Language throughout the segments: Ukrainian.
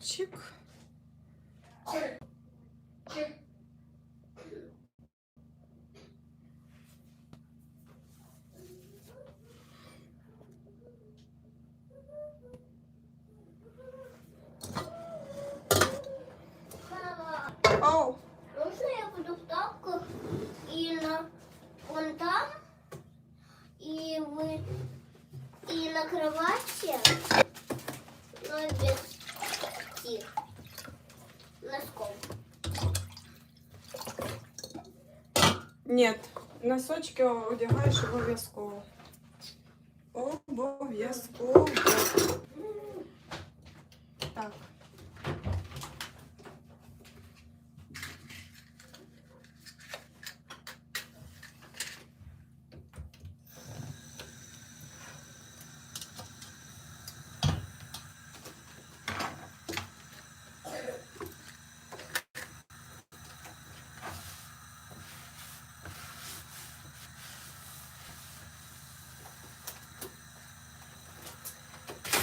Çık. Çık. Ні, носочки одягаєш обов'язково. Обов'язково.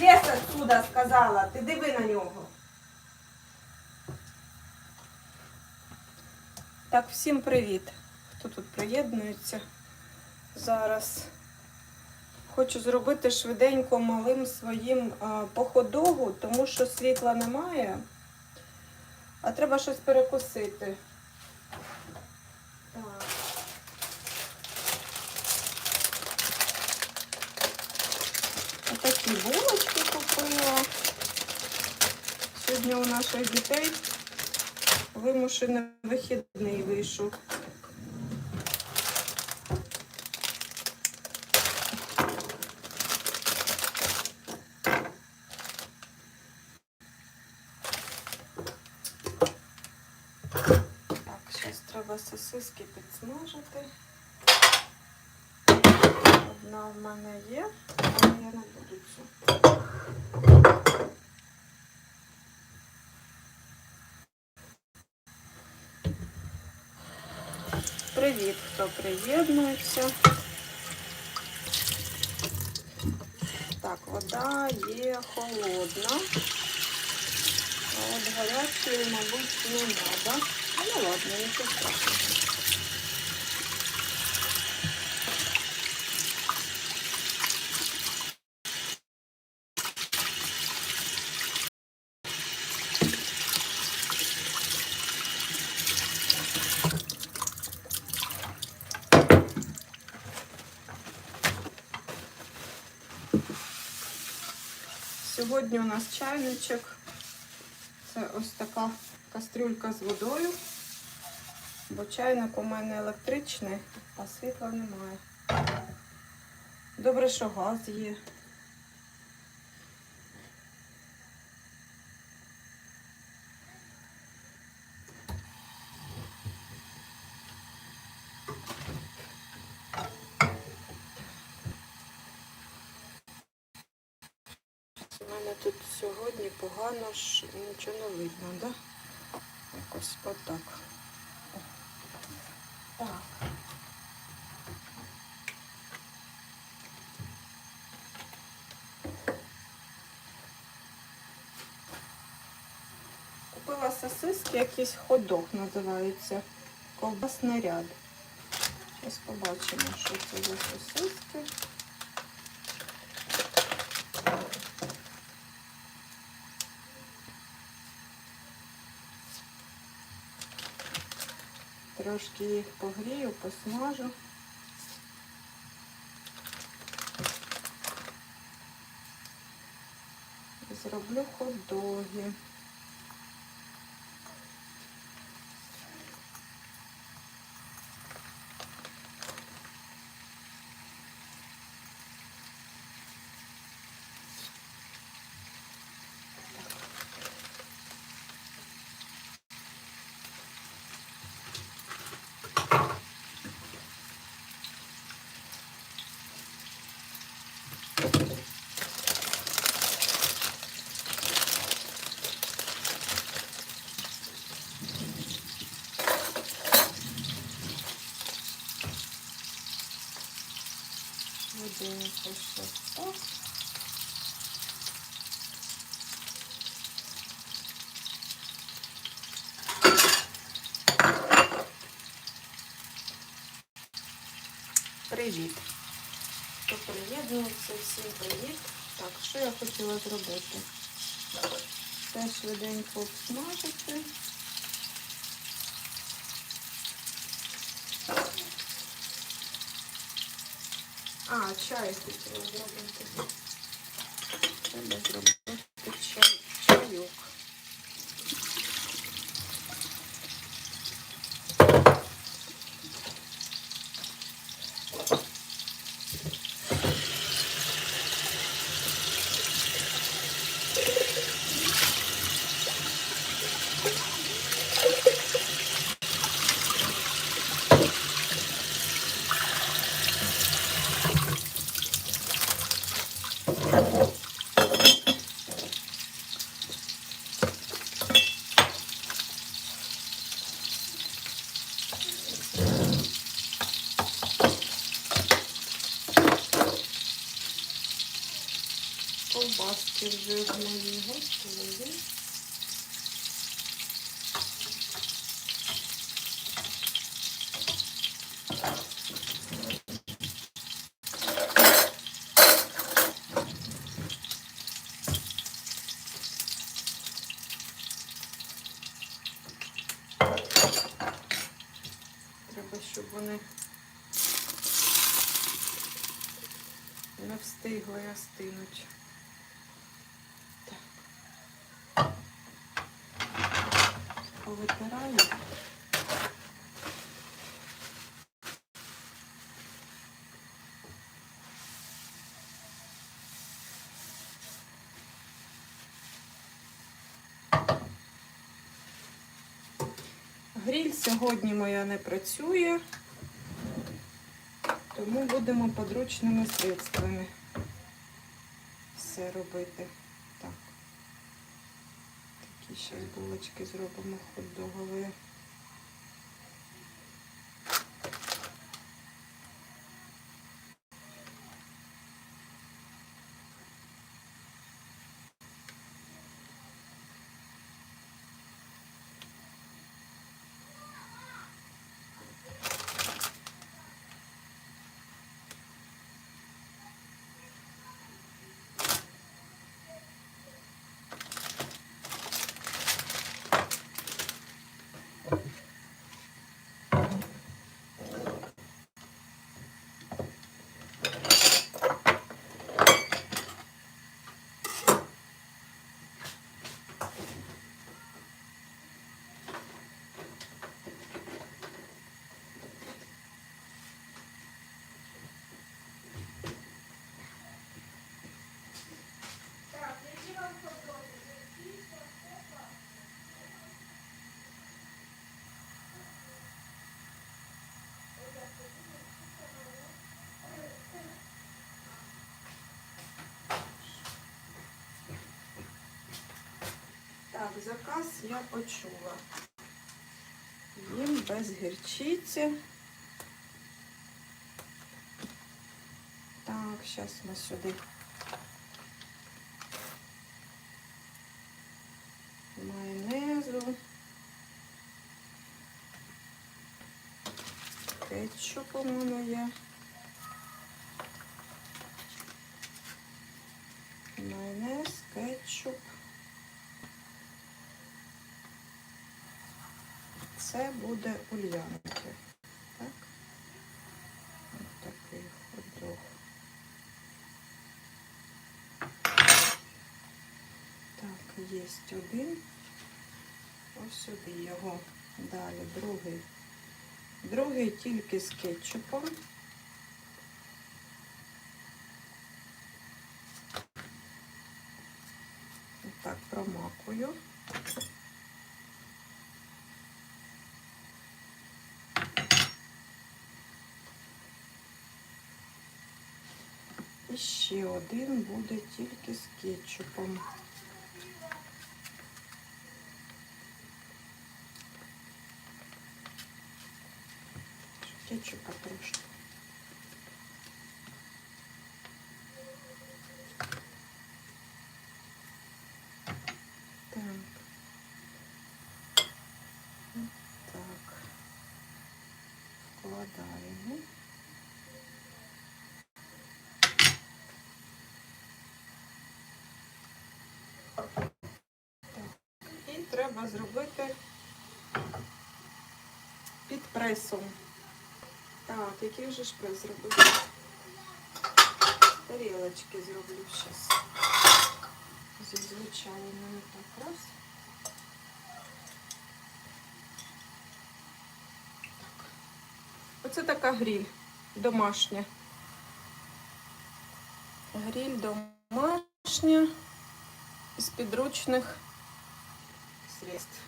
Лес отсюда сказала, ти диви на нього. Так, всім привіт. Хто тут приєднується зараз? Хочу зробити швиденько малим своїм а, походогу, тому що світла немає, а треба щось перекусити. Так. Отакі булочки купила. Сьогодні у наших дітей вимушений вихідний вийшов. Так, зараз треба сосиски підсмажити. Одна в мене є, але я не буду цю. Привіт, хто приєднується. Так, вода є холодна. А от гарячої, мабуть, не треба. Ну ладно, нічого страшного. Сьогодні у нас чайничок. Це ось така кастрюлька з водою. Бо чайник у мене електричний, а світла немає. Добре, що газ є. У мене тут сьогодні погано ж нічого не видно, да? Якось отак. Так. Купила сосиски, якийсь ходок називається. Ковбасний ряд. Зараз побачимо, що це за сосиски. Трошки їх погрію, посмажу. Зроблю хот-доги. Швиденько ще так. Привіт. Хто приєднується, всім привіт. Так, що я хотіла зробити? Це швиденько обсмажити. А, чай хотіла зробити. Треба зробити чай, чайок. Ковбаски вже мої готові. Треба, щоб вони не встигли остинуть. Так. Повитираю. Гріль сьогодні моя не працює, тому будемо подручними средствами все робити. Так. Такі ще булочки зробимо хот-догові. Так, заказ я почула. Їм без гірчиці. Так, зараз ми сюди майонезу. Кетчуп у мене є. Майонез, кетчуп. Це буде ульянки. Так? Ось такий ходок. Так, є один. Ось сюди його. Далі другий. Другий тільки з кетчупом. Так, промакую. І ще один буде тільки з кетчупом. Кетчупа трошки. Так. Так. Вкладаємо. І треба зробити під пресом. Так, який же ж прес зробити? Тарілочки зроблю зараз. Зі звичайними так раз. Так. Оце така гріль домашня. Гріль домашня з підручних средств.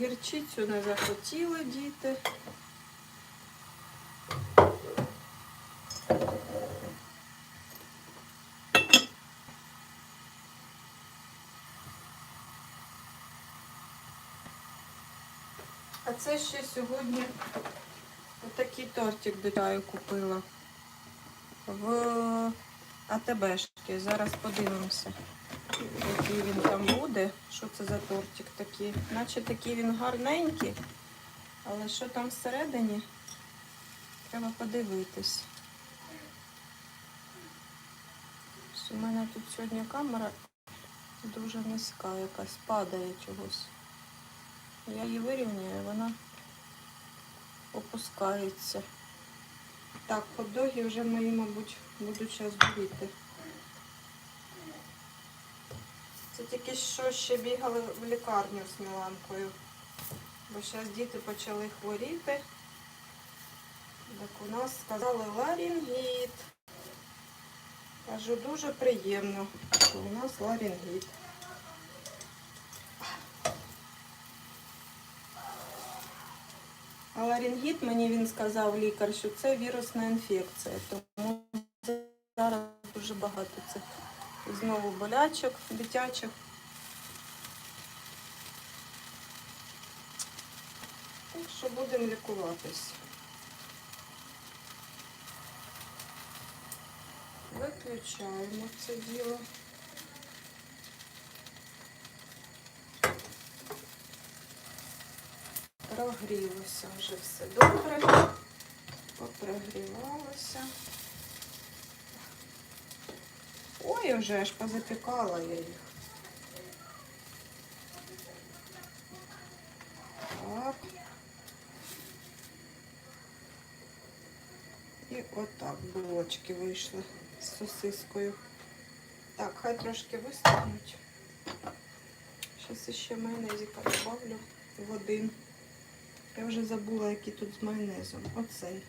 Гірчицю не захотіли діти. А це ще сьогодні отакий тортик до чаю купила в АТБшки. Зараз подивимося, який він там буде. Що це за тортик такий? Наче такий він гарненький, але що там всередині? Треба подивитись. У мене тут сьогодні камера дуже низька, якась падає чогось. Я її вирівняю, вона опускається. Так, хот-доги вже мої, мабуть, будуть зараз боліти. Це тільки що ще бігали в лікарню з Міланкою. Бо зараз діти почали хворіти. Так у нас сказали ларінгіт. Кажу, дуже приємно, що у нас ларінгіт. А ларінгіт, мені він сказав лікар, що це вірусна інфекція. Тому зараз дуже багато цих знову болячок дитячих. Так що будемо лікуватись. Виключаємо це діло. Прогрілося вже все добре. Попрогрівалося. Ой, вже аж позапікала я їх. Так. І отак булочки вийшли з сосискою. Так, хай трошки вистигнуть. Зараз ще майонезика добавлю в один. Я вже забула, який тут з майонезом. Оцей.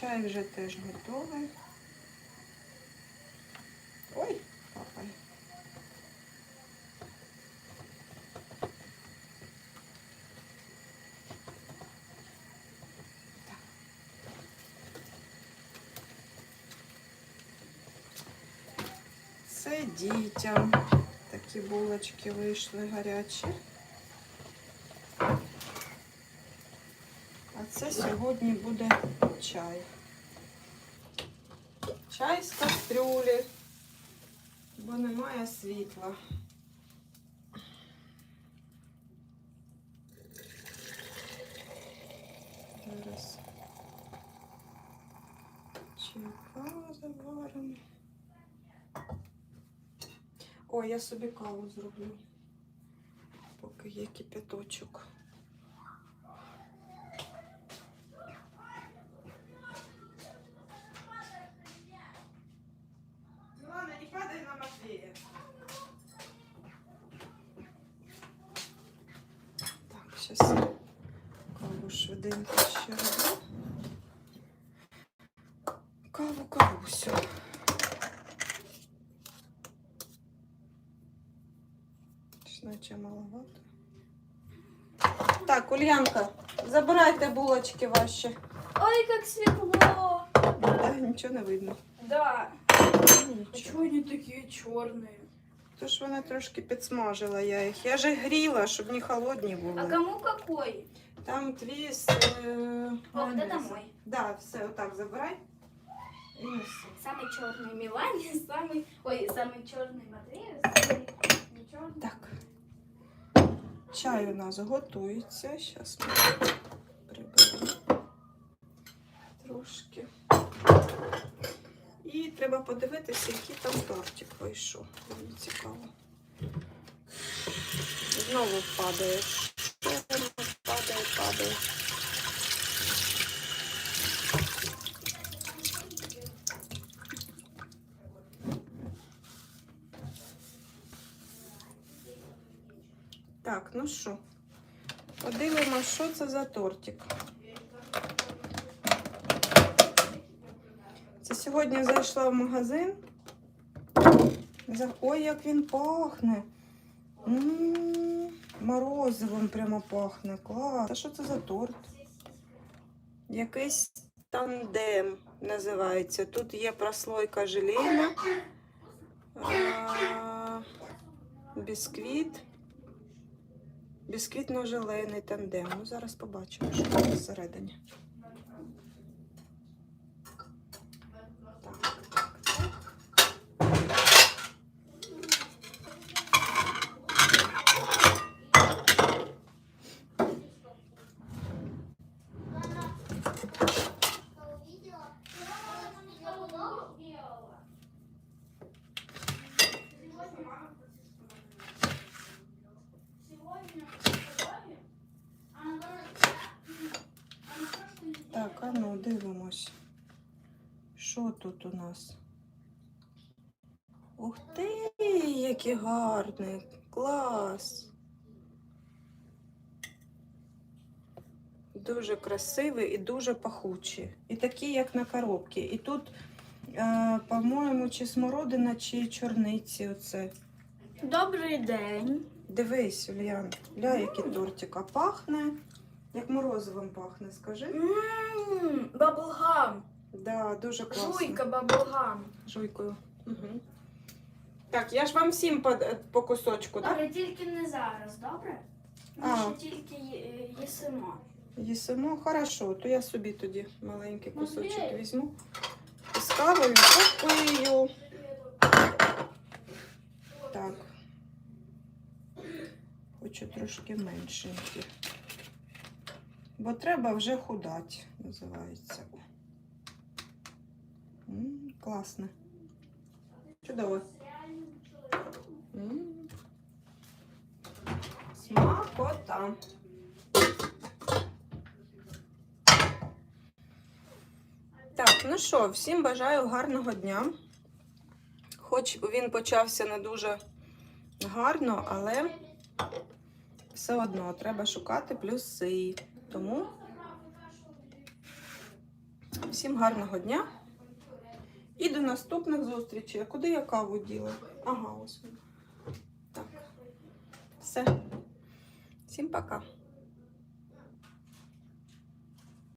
Чай вже теж готовий. Ой, капає. Так. Це дітям. Такі булочки вийшли гарячі. А це сьогодні буде чай. Чай з кастрюлі, бо немає світла. О, я собі каву зроблю, поки є кипяточок. Так, сейчас каву швиденько ще роблю. Так, Ульянка, забирайте булочки ваші. Ой, как светло! Да, нічого не видно. Да. Ну, А Нічого. чего они такие черные? Тож вона трошки підсмажила я їх. Я же гріла, щоб не холодні А були. кому какой? Там твій з е, О, вот это майонезом. мой. Да, все, отак забирай. І неси. Самый черный Милане, самый... Ой, самый черный Матвею, самый не черный. Так. Чай у нас готується. Зараз ми приберемо трошки. І треба подивитися, який там тортик вийшов. Мені цікаво. Знову падає. Падає, падає. Так, ну що, подивимося, що це за тортик. Це сьогодні зайшла в магазин. Ой, як він пахне. М, Морозивом прямо пахне. Клас. А що це за торт? Якийсь тандем називається. Тут є прослойка желейна, бісквіт. Бісквітно-желейний тандем. Ну, зараз побачимо, що там всередині. Так, так, так. Так, а ну дивимось. Що тут у нас? Ух ти, який гарний! Клас! Дуже красивий і дуже пахучий. І такі, як на коробці. І тут, е, по-моєму, чи смородина, чи чорниці. Оце. Добрий день. Дивись, Ульян, ля, який тортик. А пахне, як морозивом пахне, скажи. Ммм, баблгам. Да, дуже класно. Жуйка баблгам. Жуйкою. Угу. Так, я ж вам всім по, по кусочку, так? Але тільки не зараз, добре? Ми А. ще тільки є- їсимо. Їсимо. Хорошо, то я собі тоді маленький кусочок візьму. І з кавою попию. Так. Хочу трошки меншенькі. Бо треба вже худати, називається. Класне. Чудово. Смакота. Так, ну що, всім бажаю гарного дня. Хоч він почався не дуже гарно, але все одно треба шукати плюси. Тому всім гарного дня. І до наступних зустрічей. Куди я каву діла? Ага, ось. вона. Так. Все. Всім пока.